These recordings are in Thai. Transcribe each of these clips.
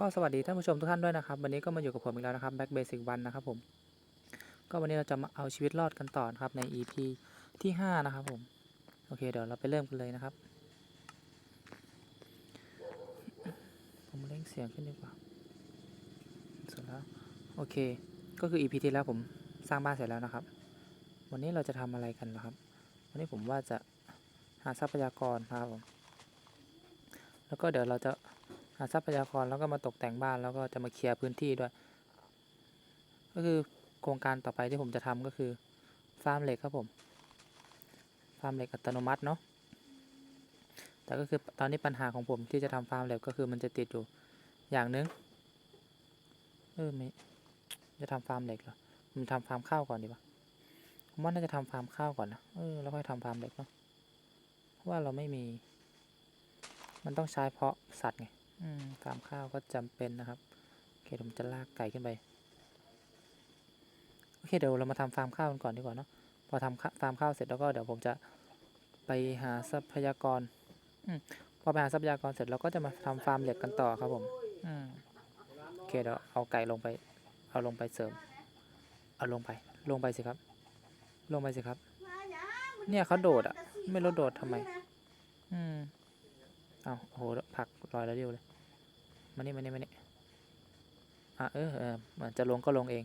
ก็สวัสดีท่านผู้ชมทุกท่านด้วยนะครับ วันนี้ก็มาอยู่กับผมอีกแล้วนะครับ Back Basic 1นะครับผม ก็วันนี้เราจะมาเอาชีวิตรอดกันต่อนครับใน EP ที่ 5 นะครับผม โอเค เดี๋ยวเราไปเริ่มกันเลยนะครับ ผมเร่งเสียงขึ้นดีกว่าสุดแล้ว โอเค ก็คือ EP ที่แล้วผมสร้างบ้านเสร็จแล้วนะครับ วันนี้เราจะทำอะไรกันนะครับ วันนี้ผมว่าจะหาทรัพยากรนะครับผม แล้วก็เดี๋ยวเราจะ หาทรัพยากรแล้วก็มาตกแต่งบ้านแล้วก็จะมาเคลียร์พื้นที่ด้วย ก็คือโครงการต่อไปที่ผมจะทำก็คือฟาร์มเหล็กครับผมฟาร์มเหล็กอัตโนมัติเนาะแต่ก็คือตอนนี้ปัญหาของผมที่จะทำฟาร์มเหล็กก็คือมันจะติดอยู่อย่างหนึงเออไม่จะทำฟาร์มเหล็กเหรอผมทำฟาร์มข้าวก่อนดีกว่าผมว่าน่าจะทำฟาร์มข้าวก่อนนะเออแล้วค่อยทำฟาร์มเหล็กเนาะเพราะว่าเราไม่มี มันต้องใช้เพาะสัตว์ไง ฟาร์มข้าวก็จำเป็นนะครับโอเคผมจะลากไก่ขึ้นไปโอเคเดี๋ยวเรามาทำฟาร์มข้าวกันก่อนดีกว่าเนาะพอทำข้าฟาร์มข้าวเสร็จแล้วก็เดี๋ยวผมจะไปหาทรัพยากรอพอไปหาทรัพยากรเสร็จเราก็จะมาทำฟาร์มเหล็กกันต่อครับผมอโอเคเดี๋ยวเอาไก่ลงไป เอาลงไปเสริม เอาลงไป ลงไปสิครับ ลงไปสิครับ เนี่ยเขาโดดอะไม่รู้โดดทำไม อืมเอาโอ้โหผัก ลอยแล้วเดียวเลยมานี่มานี่มานี่อะเออเออเหมือนจะลงก็ลงเอง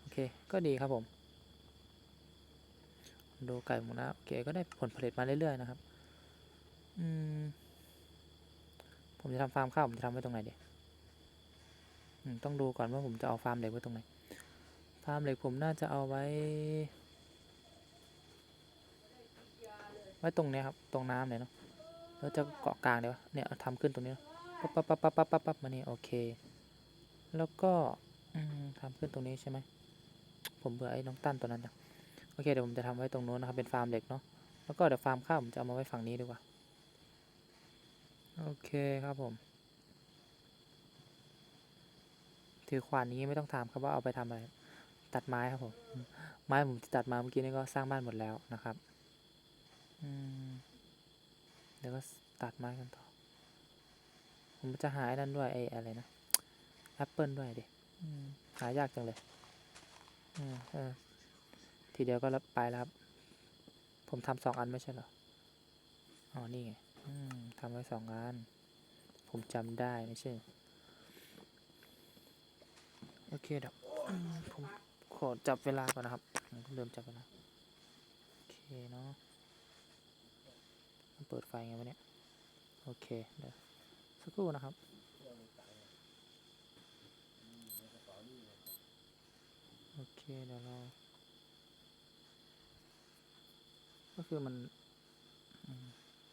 โอเค ก็ดีครับผม ดูไก่หมูนะโอเค ก็ได้ผลผลิตมาเรื่อยๆนะครับ อืม ผมจะทำฟาร์มข้าว ผมจะทำไว้ตรงไหนดีอืมต้องดูก่อนว่าผมจะเอาฟาร์มเหล็กไว้ตรงไหน ฟาร์มเหล็กผมน่าจะเอาไว้ ไว้ตรงนี้ครับ ตรงน้ำเลยเนาะ แล้วจะเกาะกลางเดี๋ยวะเนี่ยทำขึ้นตรงนี้ปั๊บปั๊บปั๊บปั๊บปั๊บปั๊บปั๊บมานี่โอเค แล้วก็ทำขึ้นตรงนี้ใช่ไหมผมเบื่อไอ้น้องตั้นตัวนั้นจังโอเคเดี๋ยวผมจะทำไว้ตรงนู้นนะครับเป็นฟาร์มเหล็กเนาะแล้วก็เดี๋ยวฟาร์มข้าวผมจะเอามาไว้ฝั่งนี้ดีกว่าโอเคครับผมถือขวานนี้ไม่ต้องถามครับว่าเอาไปทำอะไร ตัดไม้ครับผม ไม้ผมที่ตัดมาเมื่อกี้นี่ก็สร้างบ้านหมดแล้วนะครับ อืม เดี๋ยวก็ ตัดไม้กันต่อ ผมจะหาไอ้นั่นด้วยไอ้อะไรนะแอปเปิลด้วยดิอืมหายากจังเลยอืมเออทีเดียวก็รับไปแล้วครับ ผมทำสองอันไม่ใช่เหรอ อ๋อ นี่ไงอืมทำไว้สองอัน ผมจำได้ไม่ใช่ โอเคเดี๋ยวอืมผมขอจับเวลาก่อนนะครับผมเริ่มจับเวลา โอเคเนาะเปิดไฟไงวะเนี่ย โอเคเดี๋ยวสักครู่นะครับโอเคเดี๋ยวเราก็คือมันอืม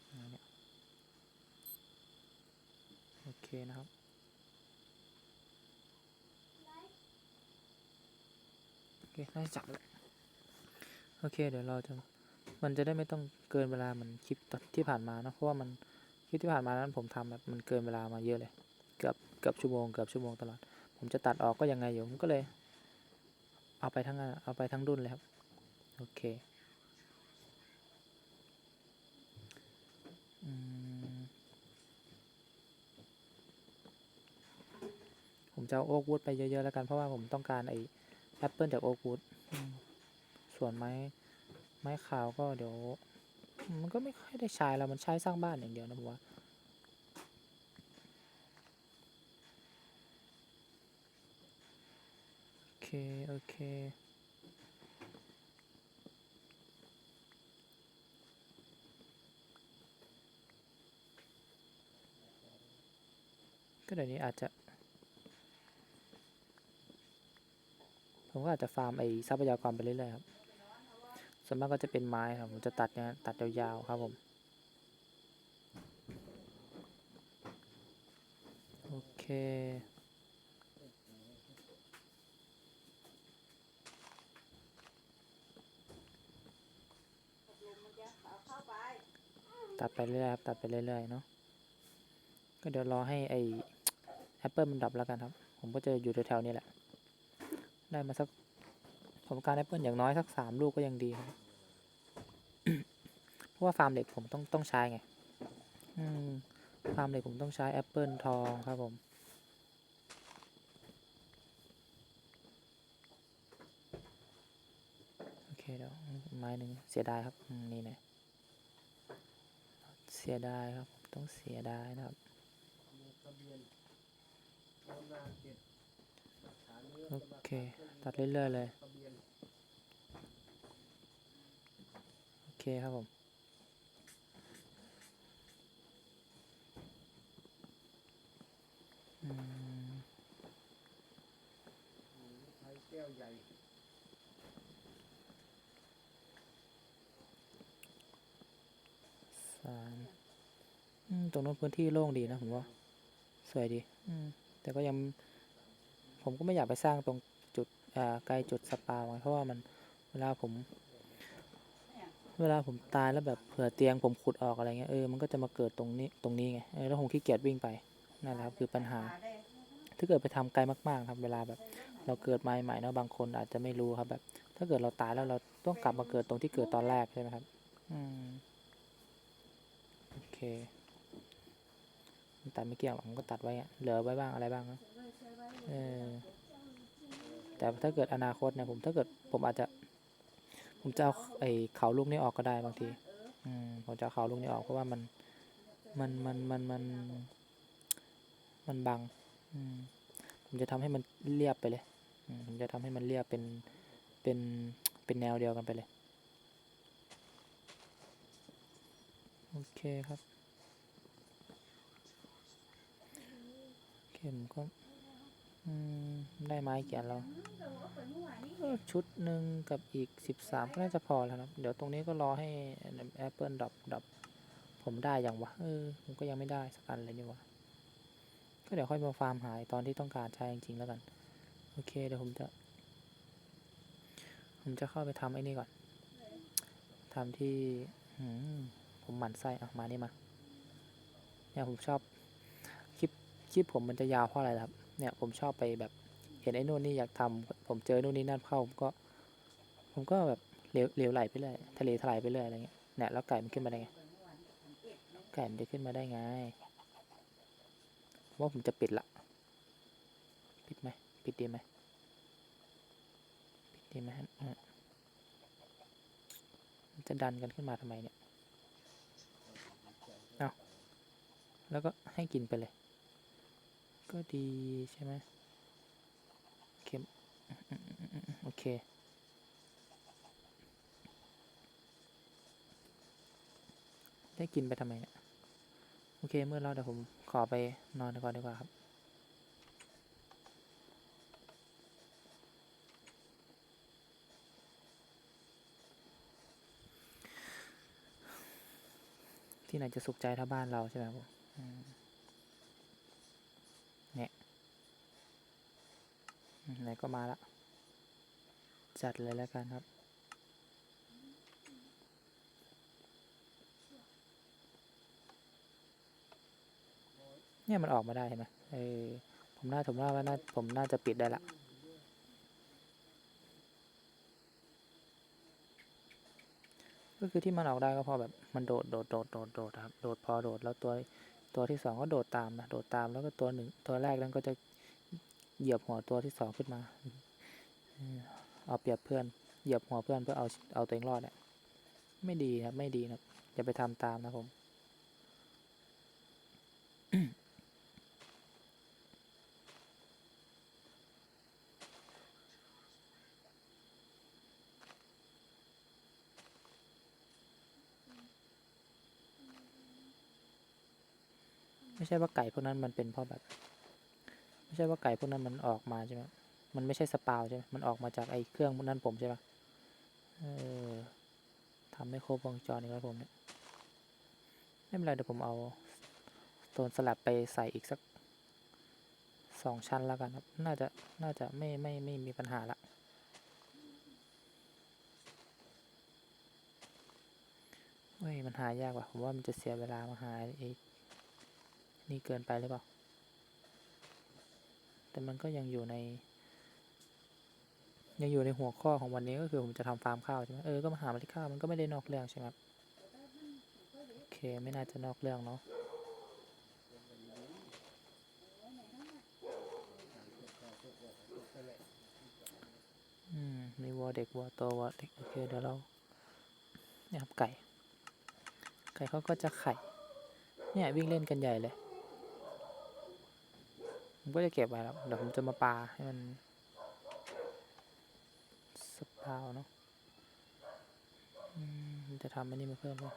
อะไรเนี่ยโอเคนะครับโอเคน่าจะจับแล้วโอเค เดี๋ยวเราจะมันจะได้ไม่ต้องเกินเวลาเหมือนคลิปตอนที่ผ่านมาเนะเพราะว่ามัน คลิปที่ผ่านมานั้นผมทำแบบมันเกินเวลามาเยอะเลย เกือบเกือบชั่วโมงเกือบชั่วโมงตลอด ผมจะตัดออกก็ยังไงอยู่ผมก็เลย เอาไปทั้งอันเอาไปทั้งรุ่นเลยครับโอเคผมจะเอาโอ๊กวูดไปเยอะๆแล้วกันเพราะว่าผมต้องการไอ้แอปเปิลจากโอ๊กวูดส่วนไม้ไม้ขาวก็เดี๋ยว มันก็ไม่ค่อยได้ใช้แล้วมันใช้สร้างบ้านอย่างเดียวนะผมว่าโอเค โอเคก็เดี๋ยวนี้อาจจะ ผมก็อาจจะฟาร์มไอ้ทรัพยากรไปเรื่อยๆครับ ส่วนมากก็จะเป็นไม้ครับ ผมจะตัดเนี่ยตัดยาวๆครับผม โอเคตัดไปเรื่อยครับตัดไปเรื่อยๆเนาะก็เดี๋ยวรอให้ไอแอปเปิลมันดับแล้วกันครับ ผมก็จะอยู่แถวๆนี้แหละ ได้มาสักผมการแอปเปิลอย่างน้อยสักสามลูกก็ยังดีครับ ว่าฟาร์มเหล็กผมต้องต้องใช้ไงฟาร์มเหล็กผมต้องใช้แอปเปิลทองครับผม โอเคเดี๋ยวไม้หนึ่งเสียดายครับ นี่เนะเสียดายครับต้องเสียดายนะครับ โอเค ตัดเรื่อยๆเลย โอเคครับผม ตรงนู้นพื้นที่โล่งดีนะผมว่า สวยดี อืม แต่ก็ยัง ผมก็ไม่อยากไปสร้างตรงจุดอ่าไกลจุดสปาไว้เพราะว่ามันเวลาผม เวลาผมตายแล้วแบบเผื่อเตียงผมขุดออกอะไรเงี้ยเออมันก็จะมาเกิดตรงนี้ตรงนี้ไงเออแล้วผมขี้เกียจวิ่งไปนั่นแหละครับคือปัญหา ถ้าเกิดไปทำไกลมาก ๆ ครับ เวลาแบบ เราเกิดมาใหม่ๆเนาะบางคนอาจจะไม่รู้ครับแบบ ถ้าเกิดเราตายแล้วเราต้องกลับมาเกิดตรงที่เกิดตอนแรกใช่ไหมครับ อืม โอเค ตัดไม่เกี่ยงหรอกผมก็ตัดไว้เหลือไว้บ้างอะไรบ้างนะเออแต่ถ้าเกิดอนาคตเนี่ยผมถ้าเกิดผมอาจจะ ผมจะเอาไอ้เขาลูกนี้ออกก็ได้บางที อืมผมจะเอาเขาลูกนี้ออกเพราะว่ามันมันมันมันมัน มันบัง อืมผมจะทำให้มันเรียบไปเลยผมจะทำให้มันเรียบเป็นเป็นเป็นแนวเดียวกันไปเลย โอเคครับ โอ เคผมก็ได้ไม้เกี่ยนเออชุดหนึ่งกับอีกสิบสามก็น่าจะพอแล้วครับ เดี๋ยวตรงนี้ก็รอให้ Apple ดรอปดรอปผมได้อย่างวะเออผมก็ยังไม่ได้สักอันเลยนี่วะก็เดี๋ยวค่อยมาฟาร์มหายตอนที่ต้องการใช้จริงๆแล้วกัน โอเคเดี๋ยวผมจะ ผมจะเข้าไปทำไอ้นี่ก่อนทำที่ผมหมั่นไส้อะมานี่มาเนี่ยผมชอบ คลิปผมมันจะยาวเพราะอะไรครับ เนี่ยผมชอบไปแบบเห็นไอ้นู่นนี่อยากทำผมเจอนู่นนี่นั่นเข้าผมก็ ผมก็แบบเหลวเหลวไหลไปเรื่อยทะเลถลายไปเรื่อยอะไรเงี้ยเนี่ยแล้วไก่มันขึ้นมาได้ไงไก่มันจะขึ้นมาได้ไงว่าผมจะปิดละ ปิดไหมปิดดีไหมปิดดีไหมฮะมันจะดันกันขึ้นมาทำไมเนี่ยเอาแล้วก็ให้กินไปเลย ก็ดีใช่ไหมโอเคอืมอืมอืมอืมอืมโอเค ได้กินไปทำไมเนี่ยโอเค เมื่อเราเดี๋ยวผมขอไปนอนก่อนดีกว่าครับ ที่ไหนจะสุขใจถ้าบ้านเราใช่ไหมครับผมอืมเนี่ยอืมไหน ก็มาละ จัดเลยแล้วกันครับ เนี่ยมันออกมาได้เห็นไหมเออผมน่าผมว่าว่าน่าผมน่าจะปิดได้ละก็คือที่มันออกได้ก็พราะแบบมันโดดโดดโดดโดดโดดครับโดดพอโดดแล้วตัวตัวที่สองก็โดดตามนะโดดตามแล้วก็ตัวหนึ่งตัวแรกนั้นก็จะ เหยียบหัวตัวที่สองขึ้นมา เอาเปรียบเพื่อน เหยียบหัวเพื่อนเพื่อเอาเอาตัวเองรอดเนี่ยไม่ดีครับ ไม่ดีนะครับอย่าไปทำตามนะผมไม่ใช่ว่าไก่พวกนั้นมันเป็นเพราะแบบ ไม่ใช่ว่าไก่พวกนั้นมันออกมาใช่ไหมมันไม่ใช่สปาวใช่ไหมมันออกมาจากไอ้เครื่องพวกนั้นผมใช่ปะเออทำไม่ครบวงจรอีกแล้วผมเนี่ยไม่เป็นไรเดี๋ยวผมเอาโซนสลับไปใส่อีกสักสองชั้นแล้วกันครับ น่าจะ น่าจะไม่ไม่ไม่มีปัญหาละ เฮ้ย มันหายากว่ะ ผมว่ามันจะเสียเวลามาหาไอ้นี่เกินไปหรือเปล่า แต่มันก็ยังอยู่ใน ยังอยู่ในหัวข้อของวันนี้ก็คือผมจะทำฟาร์มข้าวใช่ไหมเออก็มาหาเมล็ดข้าวมันก็ไม่ได้นอกเรื่องใช่ไหมครับโอเคไม่น่าจะนอกเรื่องเนาะอืมมีวัวเด็กวัวโตวัวเด็กโอเคเดี๋ยวเราเนี่ยครับไก่ ไก่เขาก็จะไข่ เนี่ยวิ่งเล่นกันใหญ่เลย ผมก็จะเก็บไว้แล้ว เดี๋ยวผมจะมาปาให้มันสปาวเนาะจะทำอันนี้มาเพิ่มด้วย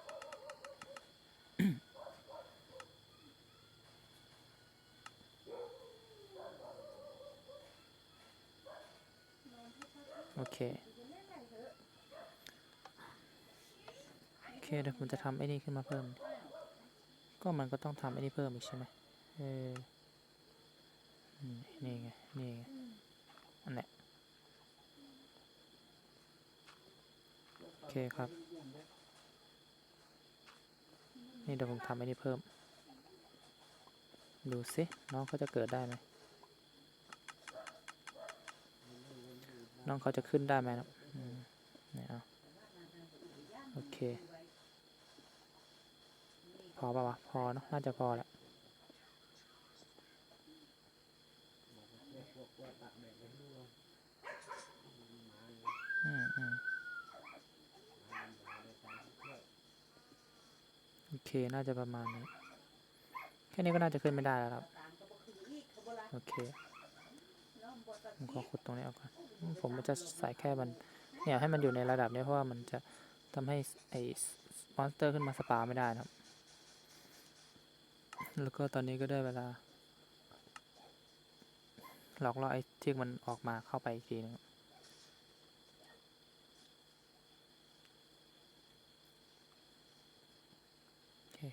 โอเค โอเคเดี๋ยวผมจะทำไอ้นี่ขึ้นมาเพิ่ม ก็มันก็ต้องทำไอ้นี่เพิ่มอีกใช่ไหมเอออืม นี่ไง นี่ไงอันเนี้ยโอเคครับ นี่เดี๋ยวผมทำไอ้นี่เพิ่ม ดูสิน้องเขาจะเกิดได้ไหมน้องเขาจะขึ้นได้ไหมนะอืมเนี่ยเอาโอเค พอป่าวะ พอเนอะน่าจะพอแหละ พวกว่าตัดแบ่งไปให้ดูว่าหมาเนี่ย อืมอืม หมาหมาในตามที่เที่ยว โอเค น่าจะประมาณนี้ แค่นี้ก็น่าจะขึ้นไม่ได้แล้วครับ โอเค ผมขอขุดตรงนี้ออกก่อนอืมผมจะใส่แค่มัน เนี่ยให้มันอยู่ในระดับนี้เพราะว่ามันจะทำให้ไอ้มอนสเตอร์ขึ้นมาสปาไม่ได้นะครับ แล้วก็ตอนนี้ก็ได้เวลา หลอกล่อไอ้ที่มันออกมาเข้าไปอีกทีนึง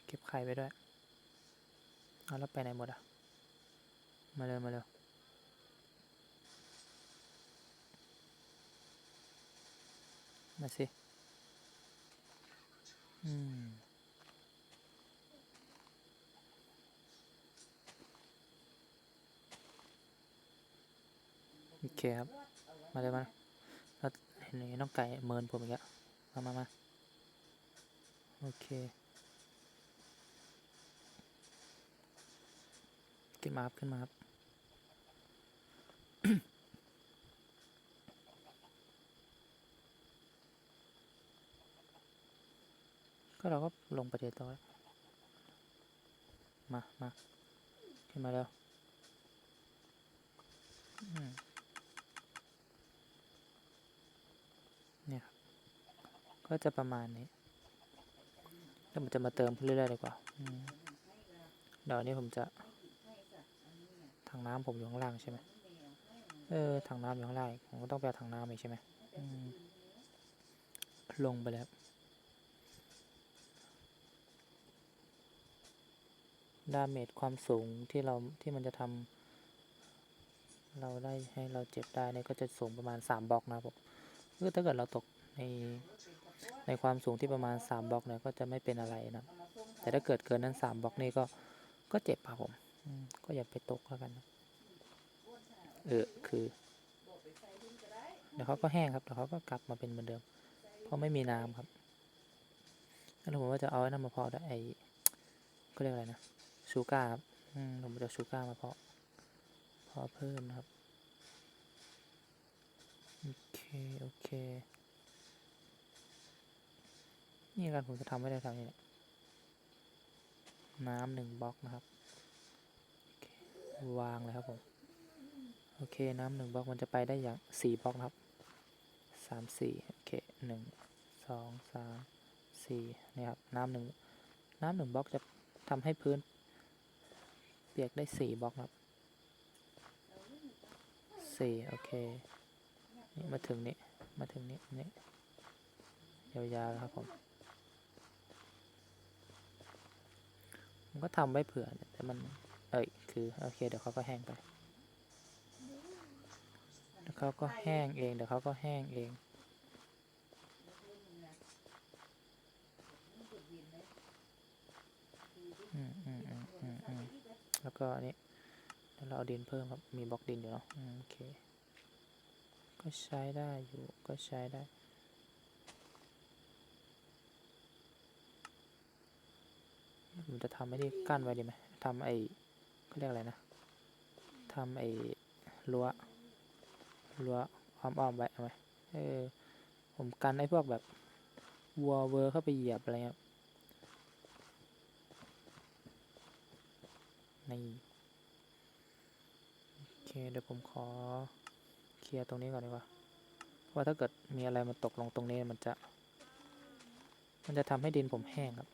เก็บไข่ไปด้วย เอาแล้วไปไหนหมดอะ มาเร็วมาเร็วมาสิ อืม โอเคครับ มาเลยมาแล้วเห็นน้องไก่เมินผมอีกแล้วมามามาโอเค ขึ้นมาครับขึ้นมาครับก็เราก็ลงประเทศต่อแล้วมามาขึ้นมาแล้วเนี่ยครับก็จะประมาณนี้แล้วมันจะมาเติมเรื่อยๆดีกว่าเดี๋ยวอันนี้ผมจะ ถังน้ำผมอยู่ข้างล่างใช่ไหมเออถังน้ำอยู่ข้างล่างผมก็ต้องไปเอาถังน้ำอีกใช่ไหมลงไปแล้ว ดาเมจความสูงที่เราที่มันจะทำเราได้ให้เราเจ็บได้เนี่ยก็จะสูงประมาณ 3บล็อกนะผมคือถ้าเกิดเราตกใน ในความสูงที่ประมาณ 3บล็อกเนี่ยก็จะไม่เป็นอะไรนะ แต่ถ้าเกิดเกินนั้น 3บล็อกนี่ก็ก็เจ็บครับผม ก็อย่าไปตกแล้วกันนะเออคือเดี๋ยวเขาก็แห้งครับเดี๋ยวเขาก็กลับมาเป็นเหมือนเดิม เพราะไม่มีน้ำครับแล้วผมว่าจะเอาไอ้นั่นมาเพาะด้วยไอ้ก็เรียกอะไรนะชูการ์ครับอืมผมจะเอาชูการ์มาเพาะเพาะเพิ่มนะครับโอเคโอเคนี่กันผมจะทำไม่ได้ทำนี่แหละน้ำหนึ่งบล็อกนะครับโอเค วางเลยครับผม โอเคน้ำหนึ่งบล็อกมันจะไปได้อย่างสี่บล็อกครับสามสี่โอเคหนึ่งสองสามสี่นี่ครับน้ำหนึ่งน้ำหนึ่งบล็อกจะทำให้พื้น เปียกได้สี่บล็อกครับสี่โอเคนี่มาถึงนี้มาถึงนี้นี่ยาวๆแล้วครับผมผมก็ทำไว้เผื่อแต่มัน เอ้ย คือโอเคเดี๋ยวเขาก็แห้งไปเดี๋ยวเขาก็แห้งเองเดี๋ยวเขาก็แห้งเองอืมอืมอืมอืมแล้วก็อันนี้เดี๋ยวเราเอาดินเพิ่มครับมีบล็อกดินอยู่เนาะโอเค ก็ใช้ได้อยู่ก็ใช้ได้ผมจะทำไอ้นี่กั้นไว้ดีไหมทำไอ้ เขาเรียกอะไรนะทำไอ้รั้วรั้วอ้อมๆไว้เอาไหมเออผมกันไอ้พวกแบบวัวเวอร์เข้าไปเหยียบอะไรครับนี่โอเคเดี๋ยวผมขอเคลียร์ตรงนี้ก่อนดีกว่าเพราะว่าถ้าเกิดมีอะไรมาตกลงตรงนี้มันจะ มันจะทำให้ดินผมแห้งครับ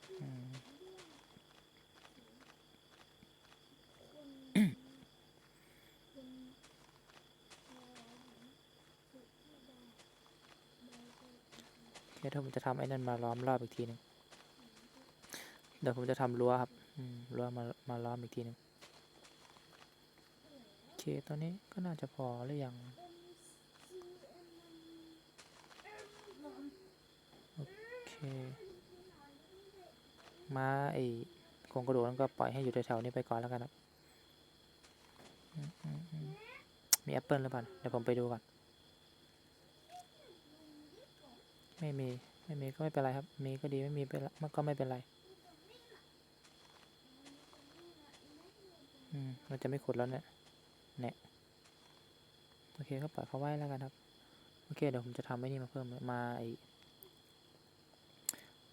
อืมโอเคถ้าผมจะทำไอ้นั่นมาล้อมรอบอีกทีหนึ่งเดี๋ยวผมจะทำรั้วครับรั้วมามาล้อมอีกทีหนึ่งโอเคตอนนี้ก็น่าจะพอหรือยังโอเคมาไอ้โครงกระดูกนั้นก็ปล่อยให้อยู่แถวๆนี้ไปก่อนแล้วกันครับมีแอปเปิลหรือเปล่าเดี๋ยวผมไปดูก่อน ไม่มี ไม่มีก็ไม่เป็นไรครับ มีก็ดีไม่มีเป็นมันก็ไม่เป็นไร อืมเราจะไม่ขุดแล้วเนี่ยเนี่ยโอเคก็ปล่อยเขาไว้แล้วกันครับ โอเคเดี๋ยวผมจะทำไอ้นี่มาเพิ่มมาไอ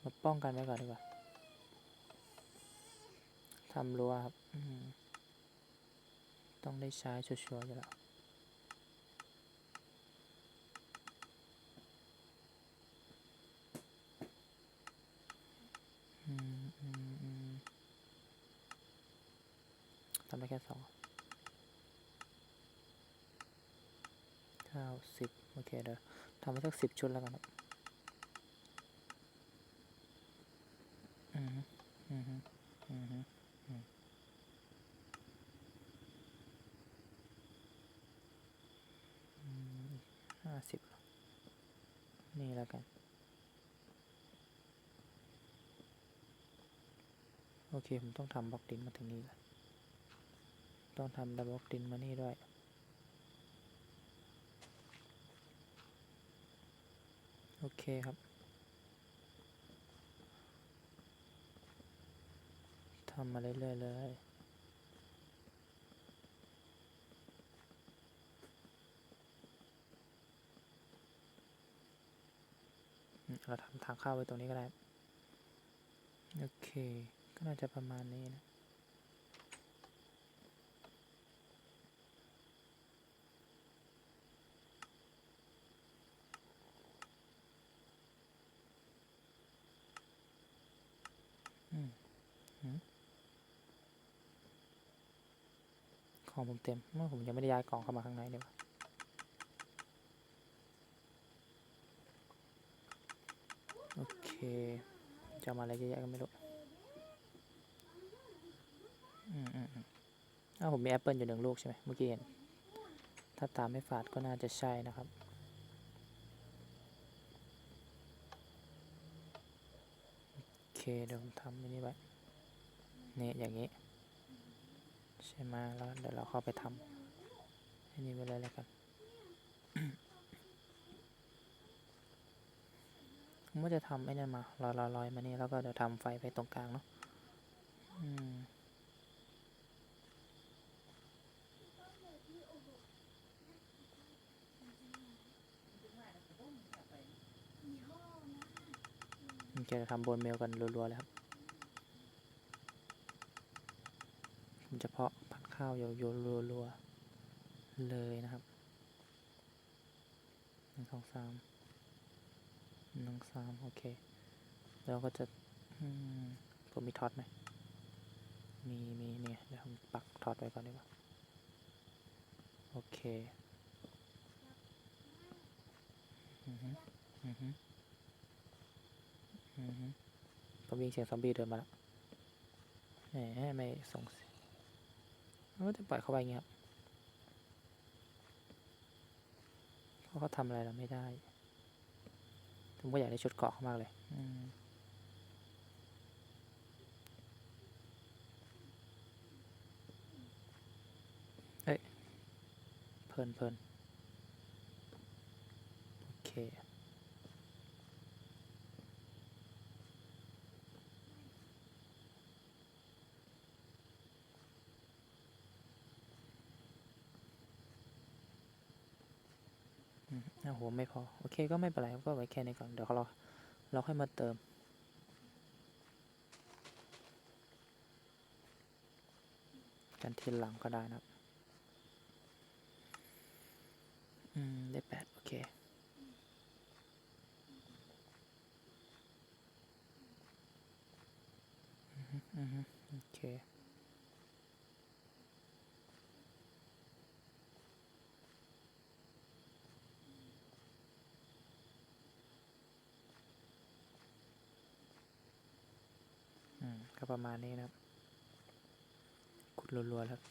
มาป้องกันไว้ก่อนดีกว่าทำรั้วครับ ต้องได้ใช้ชัวร์ๆอยู่แล้ว อืมอืมอืม ทำได้แค่สองเก้าสิบโอเคเดี๋ยวทำไปสักสิบชุดแล้วกันครับอืมอืมอืมอืมอืมอืมห้าสิบนี่แล้วกัน โอเค ผมต้องทำบล็อกดินมาถึงนี่ละต้องทำดับบล็อกดินมานี่ด้วย โอเคครับ ทำมาเรื่อยๆเลยเราทำทางเข้าไว้ตรงนี้ก็ได้ โอเค ก็น่าจะประมาณนี้นะอืมอืมของผมเต็มเมื่อผมยังไม่ได้ย้ายกล่องเข้ามาข้างในเลยวะโอเค จะมาอะไรเยอะแยะก็ไม่รู้ อืมอืมอืมอ้าวผมมีแอปเปิลอยู่หนึ่งลูกใช่ไหมเมื่อกี้เห็น ถ้าตามไม่ฝาดก็น่าจะใช่นะครับโอเคเดี๋ยวผมทำอันนี้ไว้นี่อย่างนี้ ใช่ไหมแล้วเดี๋ยวเราเข้าไปทำอันนี้ไว้เลยแล้วกันผมว่าจะทำไอ้นั่นมาลอยลอยลอยมานี่แล้วก็เดี๋ยวทำไฟไปตรงกลางเนาะอืม โอเคจะทำบนเมลกันรัวๆเลยครับผมจะเพาะพันข้าวโยโย่รัวๆเลยนะครับหนึ่งสองสามหนึ่งสามโอเค แล้วก็จะผมมีท็อตไหมมีมีเนี่ยเดี๋ยวผมปักท็อตไว้ก่อนดีกว่าโอเค อือฮึอือฮึ ผมยิงเสียงซอมบี้เดินมาแล้วแหมไม่ส่งเสียงเราก็จะปล่อยเข้าไปงเงี้ยครับเพราะเขาทำอะไรเราไม่ได้ ผมก็อยากได้ชุดเกาะเขามากเลย อืมเอ้ยเพลินเพลินโอเค อืม โอ้โห ไม่พอ โอเค ก็ไม่เป็นไร ก็ไว้แค่นี้ก่อน เดี๋ยวเรา เราค่อยมาเติม กันทีหลังก็ได้นะครับ อืม ได้แปดโอเคอือฮึอือฮึโอเค อืม ก็ประมาณนี้นะครับ ขุดรัวๆแล้วครับ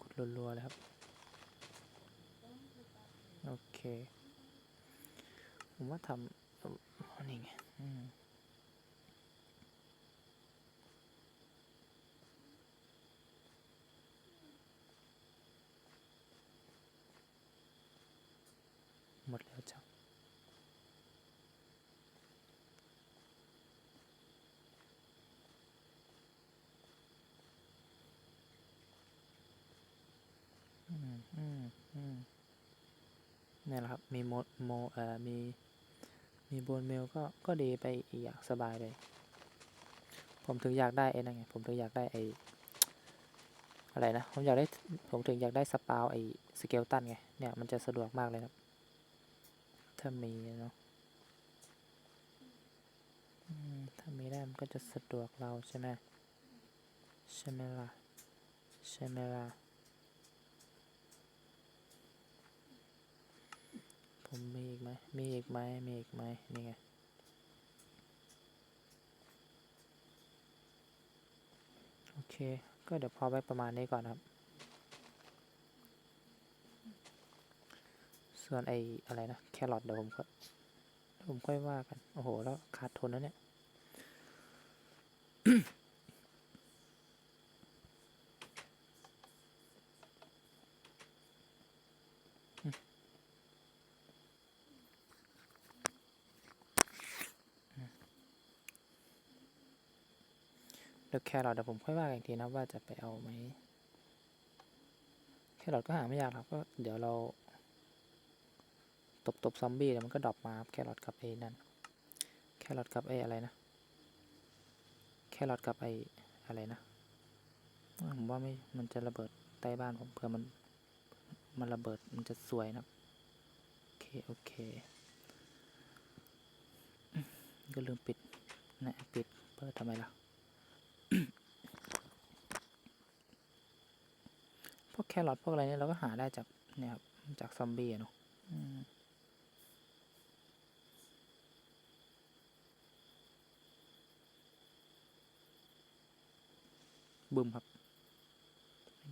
ขุดรัวๆเลยครับ โอเค ผมว่าทำอาเอานี่ไง อืม หมดแล้วจ้ะ อืมอืมอืมเนี่ยแหละครับ มีโมโมเอ่อมี มีโบนเมลก็ก็ดีไปอีกอย่างสบายเลย ผมถึงอยากได้ไอ้นั่นไง ผมถึงอยากได้ไอ้อะไรนะ ผมอยากได้ ผมถึงอยากได้สปาวไอ้สเกลตันไง เนี่ยมันจะสะดวกมากเลยครับ ถ้ามีเนาะอืมถ้ามีได้มันก็จะสะดวกเราใช่ไหมใช่ไหมล่ะใช่ไหมล่ะ ผมมีอีกไหมมีอีกไหมมีอีกไหมนี่ไงโอเค ก็เดี๋ยวพอไว้ประมาณนี้ก่อนครับ ส่วนไออะไรนะ แครอทเดี๋ยวผมก็ผมค่อยว่ากัน โอ้โห แล้วขาดทุนแล้วเนี่ย เดี๋ยวแครอทเดี๋ยวผมค่อยว่ากันอีกทีนะว่าจะไปเอาไหมแครอทก็หาไม่ยากครับก็เดี๋ยวเราตบตบซอมบี้แล้วมันก็ดรอปมาครับแครอทกับไอ้นั่นแครอทกับไอ้อะไรนะแครอทกับไอ้อะไรนะผมว่าไม่มันจะระเบิดใต้บ้านผมเผื่อมันมันระเบิดมันจะสวยนะโอเคโอเคก็ลืมปิดนะปิดเปิดทำไมล่ะ พวกแครอทพวกอะไรเนี่ยเราก็หาได้จากเนี่ยครับจากซอมบี้เนาะบึมครับ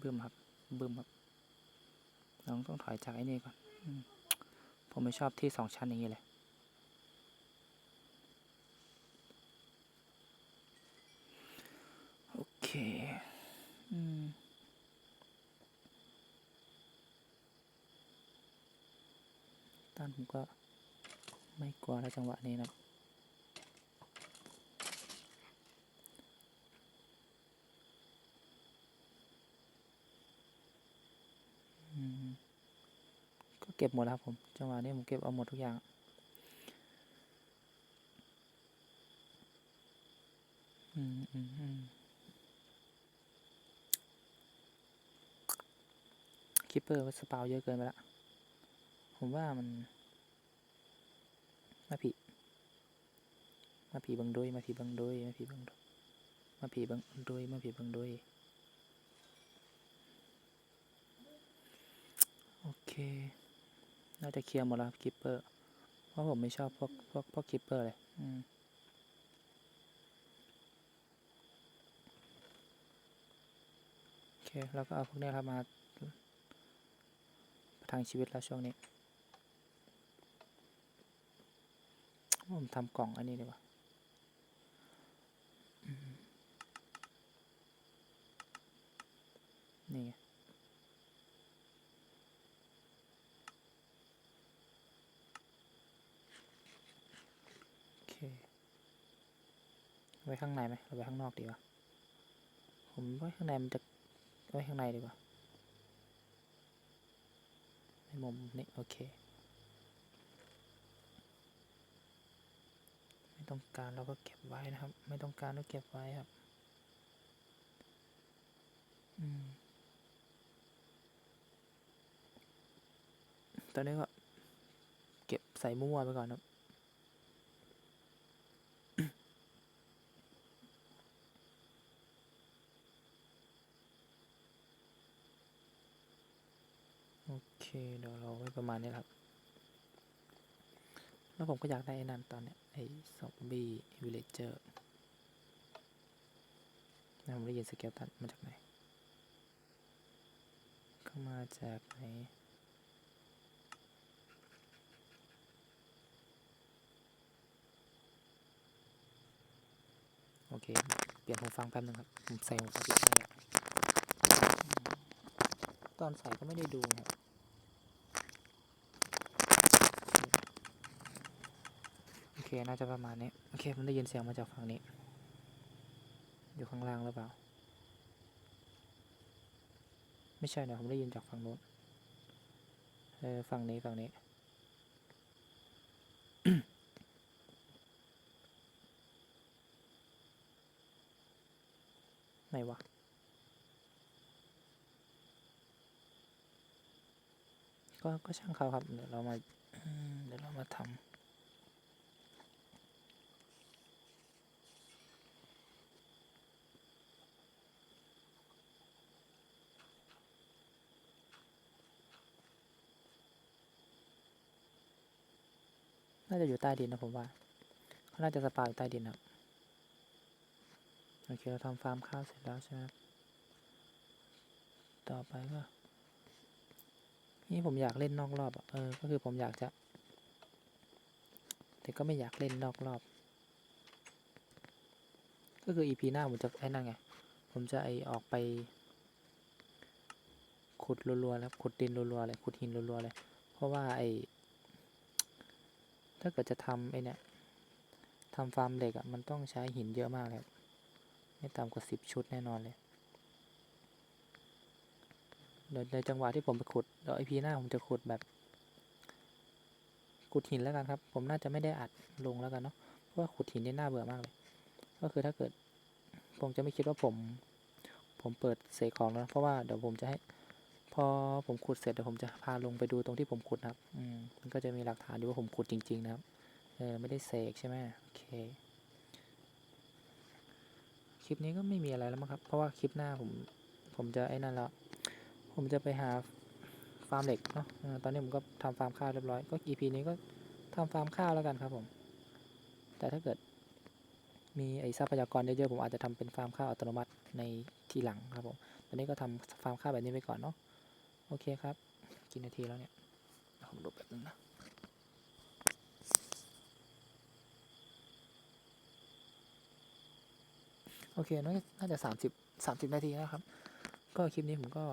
บึมครับบึมครับเราต้องถอยจากไอ้นี่ก่อนอมผมไม่ชอบที่สองชั้นอย่างนี้เลย โอเค อืม ต้านผมก็ไม่กลัวแล้วจังหวะนี้นะก็เก็บหมดแล้วครับผม จังหวะนี้ผมเก็บเอาหมดทุกอย่างอืมอืมอืมคิปเปอร์ว่าสปาวเยอะเกินไปละ ผมว่ามัน มาผีมาผีบังดุยมาผีบังดุยมาผีบังดุยมาผีบังดุยมาผีบังดุยโอเค น่าจะเคลียร์หมดแล้วคิปเปอร์ เพราะผมไม่ชอบพวกพวกพวกคิปเปอร์เลย อืมโอเคแล้วก็เอาพวกเนี้ยครับมาประทังชีวิตแล้วช่วงนี้ ผมทำกล่องอันนี้ดีกว่านี่โอเคไว้ข้างในไหมหรือไว้ข้างนอกดีวะผมไว้ข้างในมันจะไว้ข้างในดีกว่าในมุมนี้โอเค ต้องการเราก็เก็บไว้นะครับ ไม่ต้องการก็เก็บไว้ครับ อืม ตอนนี้ก็ เก็บใส่มั่วไปก่อนครับโอเคเดี๋ยวเราไว้ประมาณนี้ครับ แล้วผมก็อยากได้ไอ้นั่นตอนเนี้ย ไอ้ซอมบี้วิลเลเจอร์นะผมได้ยินสเกลตันมาจากไหน เข้ามาจากไหนโอเค เปลี่ยนหูฟังแป๊บนึงครับ ผมใส่หูฟังผิดไปแล้วตอนใส่ก็ไม่ได้ดูครับ โอเค น่าจะประมาณนี้ โอเคผมได้ยินเสียงมาจากฝั่งนี้ อยู่ข้างล่างหรือเปล่า ไม่ใช่นะผมได้ยินจากฝั่งโน้นเออฝั่งนี้ฝั่งนี้ไหนวะก็ก็ช่างเขาครับ เดี๋ยวเรามาเดี๋ยวเรามาทำ น่าจะอยู่ใต้ดินนะผมว่าเขาน่าจะสปาอยู่ใต้ดินครับโอเคเราทำฟาร์มข้าวเสร็จแล้วใช่ไหมต่อไปก็นี่ผมอยากเล่นนอกรอบอะเออก็คือผมอยากจะ แต่ก็ไม่อยากเล่นนอกรอบ ก็คือ EP หน้าผมจะไอ้นั่นไง ผมจะไอออกไป ขุดรัวๆแล้วขุดดินรัวๆเลยขุดหินรัวๆเลย เพราะว่าไอ ถ้าเกิดจะทำไอเนี่ยทำฟาร์มเหล็กอะมันต้องใช้หินเยอะมากเลยไม่ต่ำกว่าสิบชุดแน่นอนเลยเดี๋ยวในจังหวะที่ผมไปขุดเดี๋ยวไอพีหน้าผมจะขุดแบบขุดหินแล้วกันครับ ผมน่าจะไม่ได้อัดลงแล้วกันเนาะเพราะว่าขุดหินนี่น่าเบื่อมากเลย ก็คือถ้าเกิด ผมจะไม่คิดว่าผม ผมเปิดเสกของแล้วเพราะว่าเดี๋ยวผมจะให้ พอผมขุดเสร็จเดี๋ยวผมจะพาลงไปดูตรงที่ผมขุดนะครับ อืมมันก็จะมีหลักฐานอยู่ว่าผมขุดจริง ๆ นะครับ เออไม่ได้เสกใช่ไหมโอเค คลิปนี้ก็ไม่มีอะไรแล้วมั้งครับ เพราะว่าคลิปหน้าผมผมจะไอ้นั่นล้วผมจะไปหาฟาร์มเหล็กเนาะตอนนี้ผมก็ทำฟาร์มข้าวเรียบร้อย ก็ EP นี้ก็ทำฟาร์มข้าวแล้วกันครับผม แต่ถ้าเกิดมีไอ้ทรัพยากรเยอะๆผมอาจจะทำเป็นฟาร์มข้าวอัตโนมัติในทีหลังครับผม ตอนนี้ก็ทำฟาร์มข้าวแบบนี้ไปก่อนเนาะ โอเคครับ กี่นาทีแล้วเนี่ยเดี๋ยวผมดูแป๊บนึงนะโอเคน่าจะน่าจะสามสิบสามสิบนาทีแล้วครับ ก็คลิปนี้ผมก็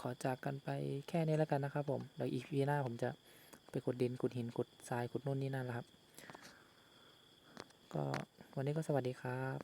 ขอจากกันไปแค่นี้แล้วกันนะครับ ผมเดี๋ยวอีพีหน้าผมจะไปขุดดินขุดหินขุดทรายขุดนู่นนี่นั่นแล้วครับ ก็วันนี้ก็สวัสดีครับ